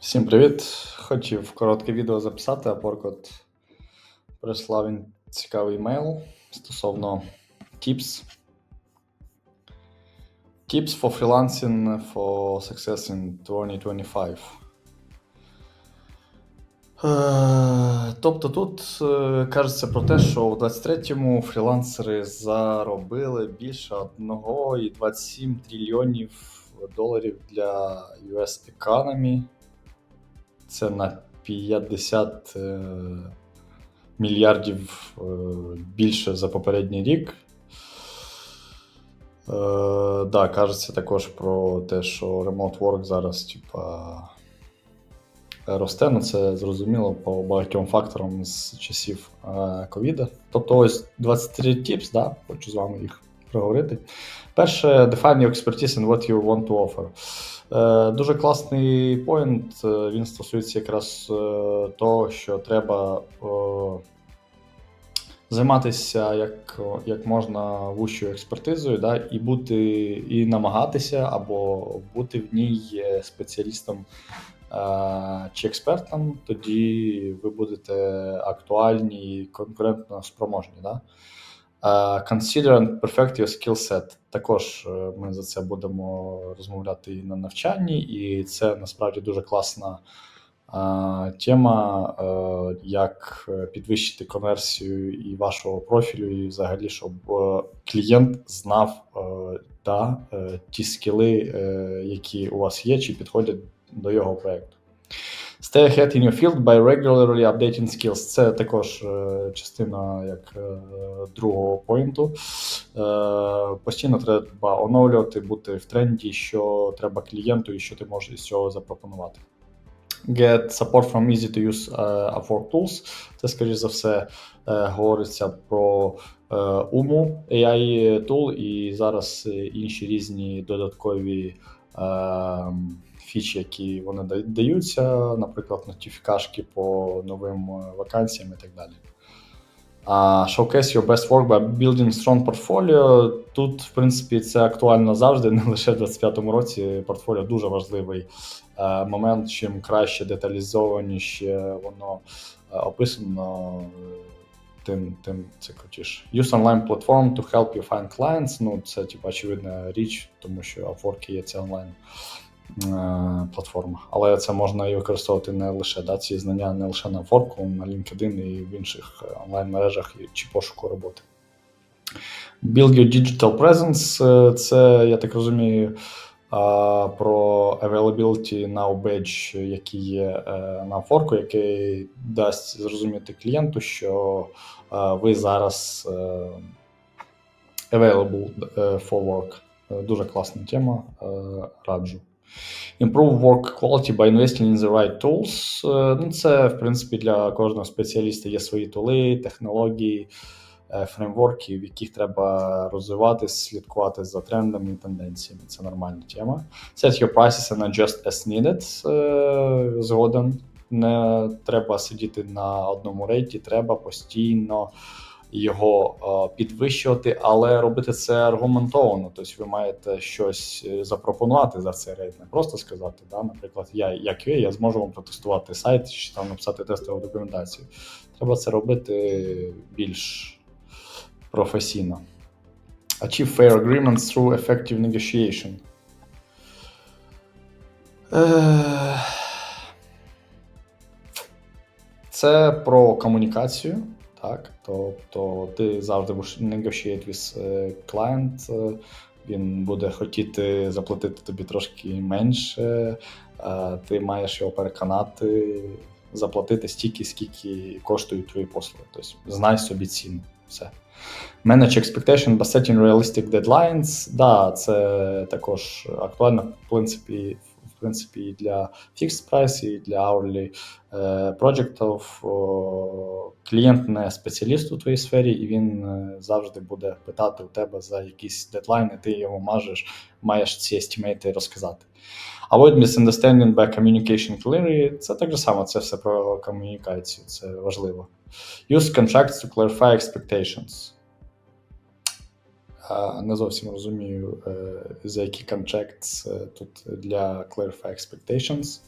Всім привіт! Хотів коротке відео записати, а Поркот прислав він цікавий мейл стосовно tips. Tips for freelancing for success in 2025. Е, Тобто тут е, кажеться про те, що у 23-му фрілансери заробили більше 1,27 трильйонів доларів для US Economy. Це на 50 е, мільярдів е, більше за попередній рік. Е, да, кажеться також про те, що Remote Work зараз, типа, росте. Ну, це зрозуміло по багатьом факторам з часів ковіда. Тобто, ось 23 tips, да, хочу з вами їх проговорити. Перше, define your expertise and what you want to offer. Е, Дуже класний поінт. е, Він стосується якраз е, того, що треба займатися як, як можна вущою експертизою, да, і бути, і намагатися або бути в ній спеціалістом чи експертом, тоді ви будете актуальні і конкурентно спроможні. Да? Consider and perfect your skill set. Також е, ми за це будемо розмовляти і на навчанні, і це насправді дуже класна тема, е, як е, підвищити конверсію і вашого профілю, і взагалі, щоб клієнт знав е, ті скіли, які у вас є, чи підходять до його проєкту. Stay ahead in your field by regularly updating skills. Це також е, частина як е, другого поінту. Е, постійно треба оновлювати, бути в тренді, що треба клієнту і що ти можеш із цього запропонувати. Get support from easy to use е, Upwork tools. Це, скоріш за все, говориться про е, UMU AI tool і зараз е, інші різні додаткові е, фічі, які вони даються, наприклад, нотифікашки по новим вакансіям і так далі. А Showcase your best work by building strong portfolio. Тут, в принципі, це актуально завжди, не лише в 25-му році. Портфоліо дуже важливий момент. Чим краще, деталізованіше воно описано, тим, тим це крутіше. Use online platform to help you find clients. Ну, це типу, очевидна річ, тому що Upwork є це онлайн е, платформа. Але це можна і використовувати не лише да, ці знання не лише на Upwork, на LinkedIn і в інших е, онлайн-мережах чи пошуку роботи. Build your digital presence. е, Це, я так розумію, про availability now badge, який є е, на Upwork, який дасть зрозуміти клієнту, що е, ви зараз е, available for work. Дуже класна тема, раджу. Improve work quality by investing in the right tools. Ну, це, в принципі, для кожного спеціаліста є свої тули, технології, фреймворки, в яких треба розвиватись, слідкувати за трендами і тенденціями. Це нормальна тема. Set your prices and adjust as needed. Е, Згоден. Не треба сидіти на одному рейті, треба постійно його е, підвищувати, але робити це аргументовано. Тобто ви маєте щось е, запропонувати за цей рейд, не просто сказати, да, наприклад, я як QA, я зможу вам протестувати сайт чи там написати тестову документацію. Треба це робити більш професійно. Achieve fair agreements through effective negotiation. Це про комунікацію, так? Тобто ти завжди будеш negotiate with е, client, е, він буде хотіти заплатити тобі трошки менше, е, ти маєш його переконати, заплатити стільки, скільки коштують твої послуги. Тобто знай собі ціну. Все. Manage expectation by setting realistic deadlines. Да, це також актуально, в принципі, в принципі, і для fixed price, і для hourly е, проєктів. Клієнт не спеціаліст у твоїй сфері, і він е, завжди буде питати у тебе за якісь дедлайни, ти йому маєш, маєш ці естімейти розказати. Avoid misunderstanding by communication clearly. Це так же само, це все про комунікацію, це важливо. Use contracts to clarify expectations. Е, Не зовсім розумію, е, за які contracts е, тут для clarify expectations.